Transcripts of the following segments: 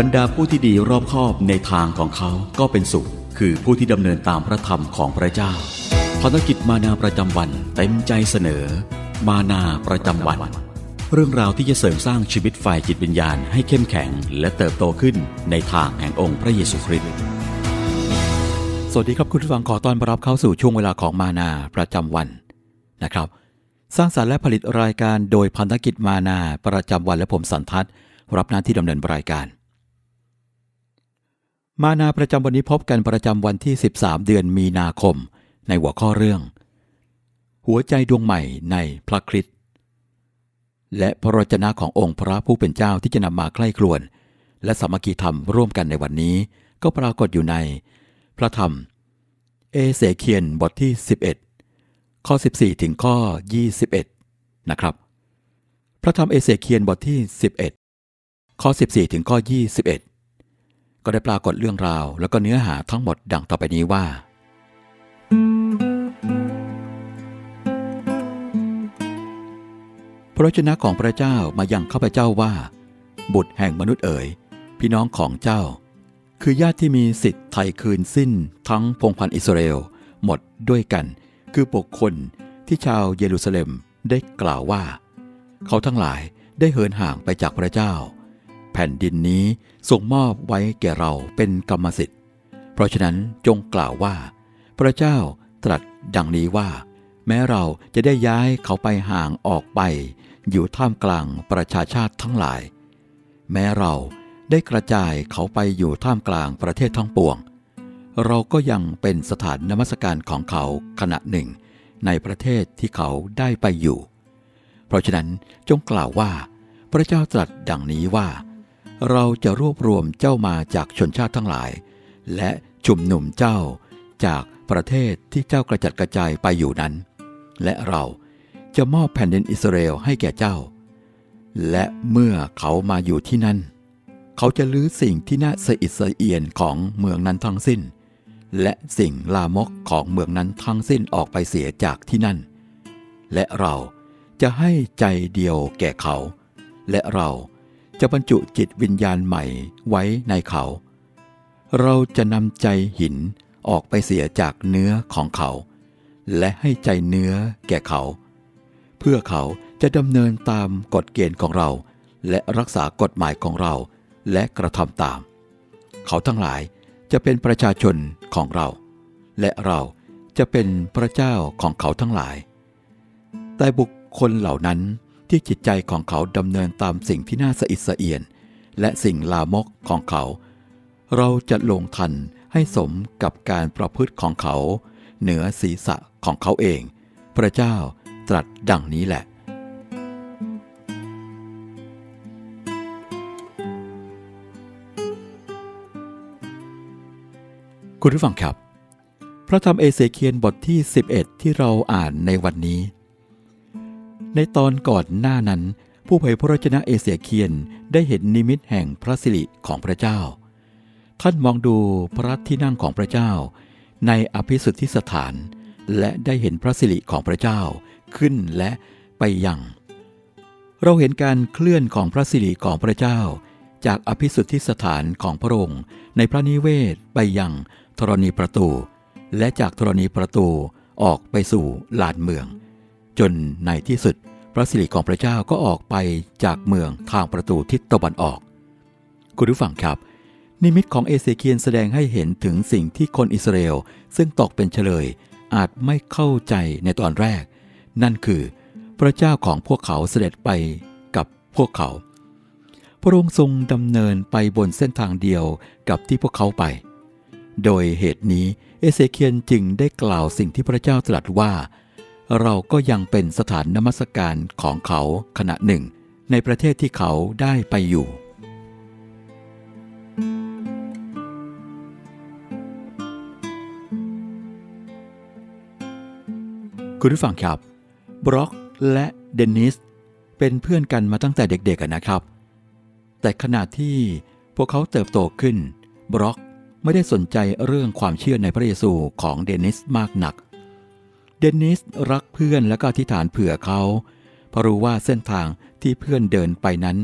บรรดาผู้ที่ดีรอบคอบในทางของเขาก็เป็นสุข คือผู้ที่ดำเนินตามพระธรรมของพระเจ้าภารกิจมานาประจำวันเต็มใจเสนอ มานาประจำวัน เรื่องราวที่จะเสริมสร้างชีวิตฝ่ายจิตวิญญาณให้เข้มแข็ง และเติบโตขึ้นในทางแห่งองค์พระเยซูคริสต์สวัสดีครับคุณผู้ฟังขอต้อนรับเข้าสู่ช่วงเวลาของมานาประจำวันนะครับ สร้างสารรค์และผลิตรายการโดยพันธกิจมานาประจำวันและผมสันทัศน์รับหน้าที่ดำเนินรายการ มานาประจำวันนี้พบกันประจำวันที่ 13 เดือนมีนาคม ในหัวข้อเรื่อง หัวใจดวงใหม่ในพระคริสต์และพระวจนะขององค์พระผู้เป็นเจ้าที่จะนำมาใกล้ครวน และสามัคคีธรรมร่วมกันในวันนี้ ก็ปรากฏอยู่ใน พระธรรม เอเสเคียนบทที่ 11 ข้อ 14 ถึงข้อ 21 นะครับ พระธรรมเอเสเคียนบทที่ 11 ข้อ 14 ถึงข้อ 21 ก็ได้ปรากฏเรื่องราว แล้วก็เนื้อหาทั้งหมดดังต่อไปนี้ว่า พระวจนะของพระเจ้ามายังข้าพเจ้าว่า บุตรแห่งมนุษย์เอ๋ย พี่น้องของเจ้า คือญาติที่มีสิทธิ์ไทยคืนสิ้นทั้งพงพันอิสราเอลหมดด้วยกัน คือบุคคลที่ชาวเยรูซาเล็มได้กล่าวว่า เขาทั้งหลายได้เหินห่างไปจากพระเจ้า แผ่นดินนี้ส่งมอบไว้แก่เราเป็นกรรมสิทธิ์ เพราะฉะนั้นจงกล่าวว่า พระเจ้าตรัสดังนี้ว่า แม้เราจะได้ย้ายเขาไปห่างออกไป อยู่ท่ามกลางประชาชาติทั้งหลาย แม้เราได้กระจายเขาไปอยู่ท่ามกลางประเทศทั้งปวง เราก็ยังเป็นสถานนมัสการของเขาขณะหนึ่ง ในประเทศที่เขาได้ไปอยู่ เพราะฉะนั้นจงกล่าวว่า พระเจ้าตรัสดังนี้ว่า เราจะรวบรวมเจ้ามาจากชนชาติทั้งหลาย และชุมนุมเจ้าจากประเทศที่เจ้ากระจัดกระจายไปอยู่นั้น และเราจะมอบแผ่นดินอิสราเอลให้แก่เจ้า และเมื่อเขามาอยู่ที่นั่น เขาจะลื้อสิ่งที่น่าสะอิดสะเอียนของเมืองนั้นทั้งสิ้น และสิ่งลามกของเมืองนั้นทั้งสิ้นออกไปเสียจากที่นั่น และเราจะให้ใจเดียวแก่เขา และเรา จะบรรจุจิตวิญญาณใหม่ไว้ในเขา เราจะนำใจหินออกไปเสียจากเนื้อของเขา และให้ใจเนื้อแก่เขา เพื่อเขาจะดำเนินตามกฎเกณฑ์ของเรา และรักษากฎหมายของเราและกระทำตาม เขาทั้งหลายจะเป็นประชาชนของเรา และเราจะเป็นพระเจ้าของเขาทั้งหลาย แต่บุคคลเหล่านั้น ที่จิตใจของเขาดำเนินตามสิ่งที่น่าสะอิดสะเอียน และสิ่งลามกของเขา เราจะลงทันให้สมกับการประพฤติของเขา เหนือศีรษะของเขาเอง พระเจ้าตรัสดังนี้แหละ คุณผู้ฟังครับ พระธรรมเอเสเคียนบทที่ 11 ที่เราอ่านในวันนี้ ในตอนก่อนหน้านั้น ผู้เผยพระวจนะเอเสเคียนได้เห็นนิมิตแห่งพระสิริของพระเจ้า ท่านมองดูพระที่นั่งของพระเจ้า ในอภิสุทธิสถาน และได้เห็นพระสิริของพระเจ้าขึ้นและไปยัง เราเห็นการเคลื่อนของพระสิริของพระเจ้า จากอภิสุทธิสถานของพระองค์ ในพระนิเวศไปยังธรณีประตู และจากธรณีประตูออกไปสู่ลานเมือง จนในที่สุด พระสิริของพระเจ้าก็ออกไปจากเมืองทางประตูทิศตะวันออก คุณผู้ฟังครับ นิมิตของเอเสเคียนแสดงให้เห็นถึงสิ่งที่คนอิสราเอลซึ่งตกเป็นเฉลยอาจไม่เข้าใจในตอนแรก นั่นคือ พระเจ้าของพวกเขาเสด็จไปกับพวกเขา พระองค์ทรงดำเนินไปบนเส้นทางเดียวกับที่พวกเขาไป โดยเหตุนี้เอเสเคียนจึงได้กล่าวสิ่งที่พระเจ้าตรัสว่า เราก็ยังเป็นสถานนมัสการของเขาขณะหนึ่ง ในประเทศที่เขาได้ไปอยู่ คุณผู้ฟังครับ บร็อกและเดนนิสเป็นเพื่อนกันมาตั้งแต่เด็กๆนะครับ แต่ขณะที่พวกเขาเติบโตขึ้น บร็อกไม่ได้สนใจเรื่องความเชื่อในพระเยซูของเดนิสมากนัก เดนนิสรักเพื่อนและก็อธิษฐานเผื่อเขา เพราะรู้ว่าเส้นทางที่เพื่อนเดินไปนั้น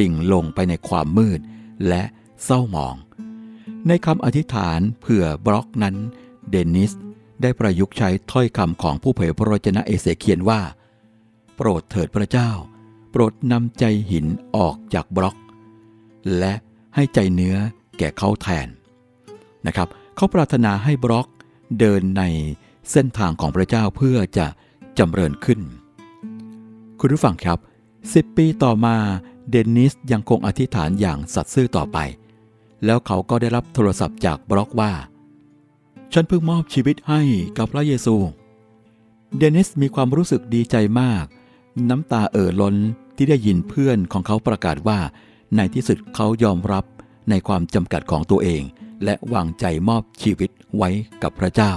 ดิ่งลงไปในความมืด และเศร้าหมอง ในคำอธิษฐานเผื่อบล็อกนั้น เดนิสได้ประยุกต์ใช้ถ้อยคำของผู้เผยพระวจนะเอเสเคียนว่า โปรดเถิดพระเจ้า โปรดนำใจหินออกจากบล็อก และให้ใจเนื้อแก่เขาแทนนะครับ เขาปรารถนาให้บล็อกเดินใน เส้นทางของพระเจ้าเพื่อจะจำเริญขึ้น คุณผู้ฟังครับ 10 ปีต่อมาเดนนิสยังคงอธิษฐานอย่างสัตย์ซื่อต่อไป แล้วเขาก็ได้รับโทรศัพท์จากบล็อกว่า ฉันเพิ่งมอบชีวิตให้กับพระเยซู เดนิสมีความรู้สึกดีใจมาก น้ำตาเอ่อล้นที่ได้ยินเพื่อนของเขาประกาศว่า ในที่สุดเขายอมรับในความจำกัดของตัวเอง และวางใจมอบชีวิตไว้กับพระเจ้า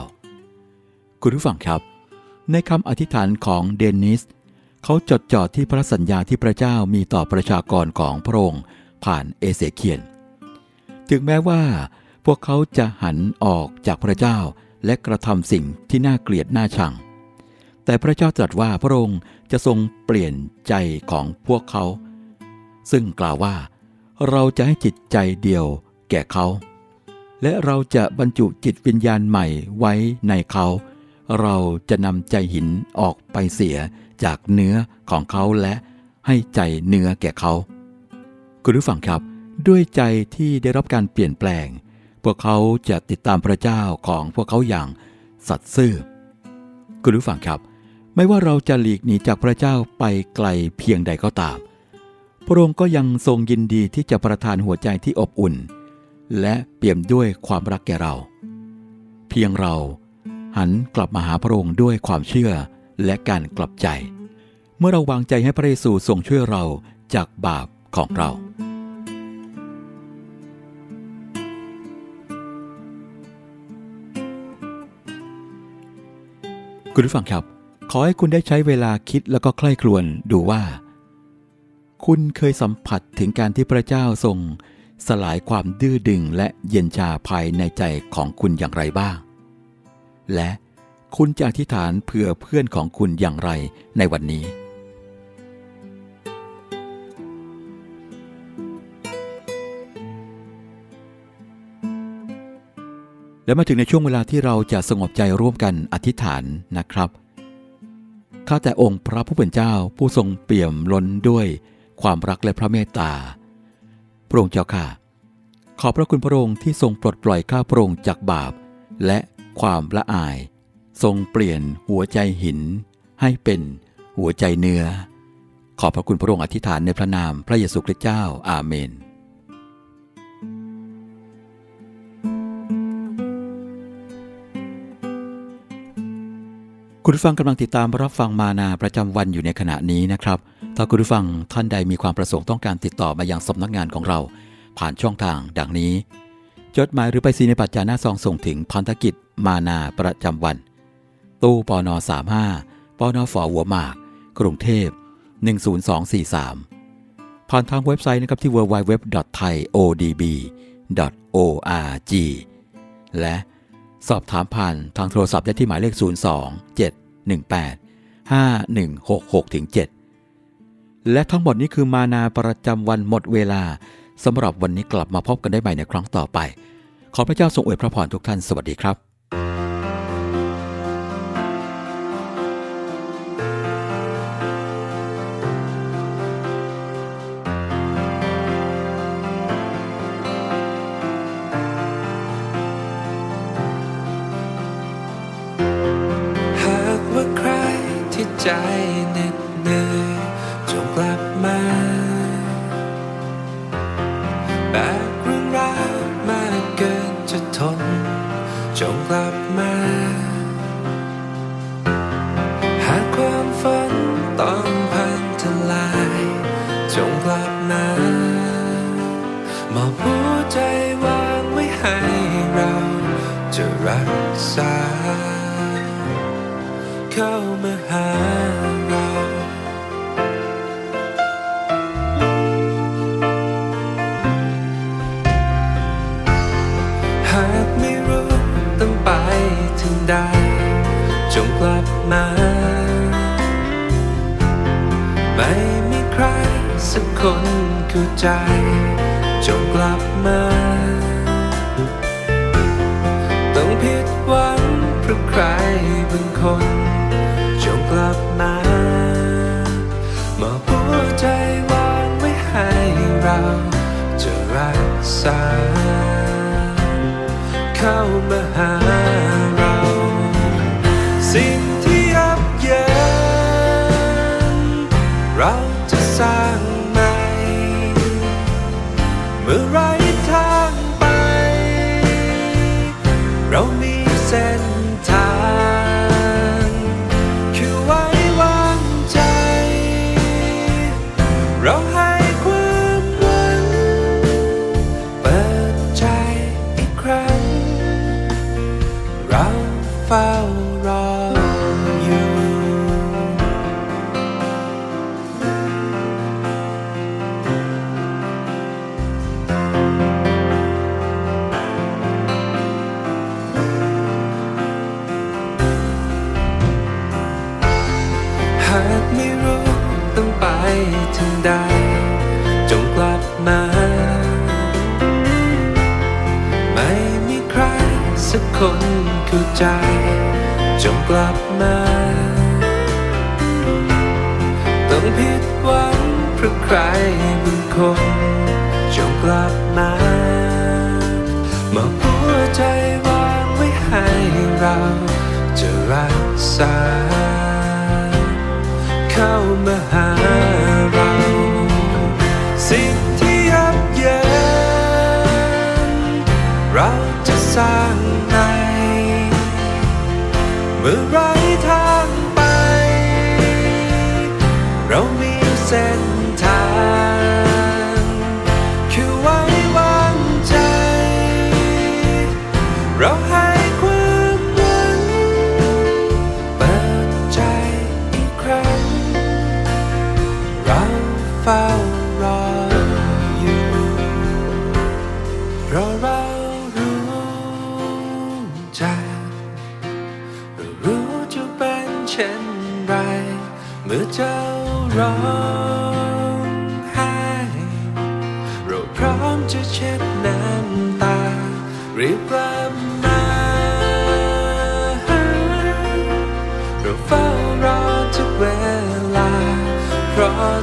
คุณผู้ฟังครับ ในคำอธิษฐานของเดนิส เขาจดจ่อที่พระสัญญาที่พระเจ้ามีต่อประชากรของพระองค์ผ่านเอเสเคียน ถึงแม้ว่า พวกเขาจะหันออกจากพระเจ้าและกระทำสิ่งที่น่าเกลียดน่าชัง แต่พระเจ้าตรัสว่าพระองค์จะทรงเปลี่ยนใจของพวกเขา ซึ่งกล่าวว่า เราจะให้จิตใจเดียวแก่เขา และเราจะบรรจุจิตวิญญาณใหม่ไว้ในเขา เราจะนำใจหินออกไปเสียจากเนื้อของเขาและให้ใจเนื้อแก่เขา คุณผู้ฟังครับ ด้วยใจที่ได้รับการเปลี่ยนแปลง พวกเขาจะติดตามพระเจ้าของพวกเขาอย่างสัตย์ซื่อ คุณผู้ฟังครับ ไม่ว่าเราจะหลีกหนีจากพระเจ้าไปไกลเพียงใดก็ตาม พระองค์ก็ยังทรงยินดีที่จะประทานหัวใจที่อบอุ่น และเปี่ยมด้วยความรักแก่เรา เพียงเรา หันกลับมาหาพระองค์ด้วยความเชื่อและการกลับใจ เมื่อเราวางใจให้พระเยซูทรงช่วยเราจากบาปของเรา คุณผู้ฟังครับ ขอให้คุณได้ใช้เวลาคิดแล้วก็ใคร่ครวญดูว่า คุณเคยสัมผัสถึงการที่พระเจ้าทรงสลายความดื้อดึงและเย็นชาภายในใจของคุณอย่างไรบ้าง และคุณจะอธิษฐานเผื่อเพื่อนของคุณอย่างไรในวันนี้ และมาถึงในช่วงเวลาที่เราจะสงบใจร่วมกันอธิษฐานนะครับ ข้าแต่องค์พระผู้เป็นเจ้าผู้ทรงเปี่ยมล้นด้วยความรักและพระเมตตา พระองค์เจ้าค่ะ ขอบพระคุณพระองค์ที่ทรงปลดปล่อยข้าพระองค์จากบาป และ ความละอาย ทรงเปลี่ยนหัวใจหิน ให้เป็นหัวใจเนื้อ ขอพระคุณพระองค์อธิษฐานในพระนามพระเยซูคริสต์เจ้าอาเมนคุณผู้ฟังกำลังติดตามรับฟังมานาประจำวันอยู่ในขณะนี้นะครับ ถ้าคุณผู้ฟังท่านใดมีความประสงค์ต้องการติดต่อมายังสำนักงานของเรา ผ่านช่องทางดังนี้ จดหมายหรือไปรษณียบัตรจาหน้าซองส่งถึงพันธกิจ มานาประจำวัน ตู้ปอนอ35ปอนอฝอหัวหมาก กรุงเทพ 10243 ผ่านทางเว็บไซต์นะครับที่ www.thaiodb.org และสอบถามผ่านทางโทรศัพท์ได้ที่หมายเลข 02 718 5166ถึง7และทั้งหมดนี้คือมานาประจำวันหมดเวลาสำหรับวันนี้กลับมาพบกันได้ใหม่ในครั้งต่อไป ขอพระเจ้าทรงอวยพระพรทุกท่านสวัสดีครับ ที่ใจเหน็ดเหนื่อยจงกลับมาแบกเรื่องราวมากเกินจะทน จงกลับมา หากความฝันต้องพังทลาย จงกลับมามอบหัวใจวางไว้ให้เราจะรักษา เข้ามาหาเราหากไม่รู้ต้องไปถึงใดจงกลับมา ไม่มีใครสักคนเข้าใจจงกลับมา ต้องผิดหวังเพราะใครบางคน สา เข้ามาหาเรา สิ่งที่ยับเยินเราจะ สักคนเข้าใจ จงกลับมา ต้องผิดหวังเพราะใครบางคน จงกลับมา มาหัวใจวางไว้ให้เรา จะรักษา เข้ามาหาเราสิ่ง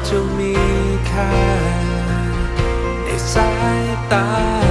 จะมีค่าในสายตา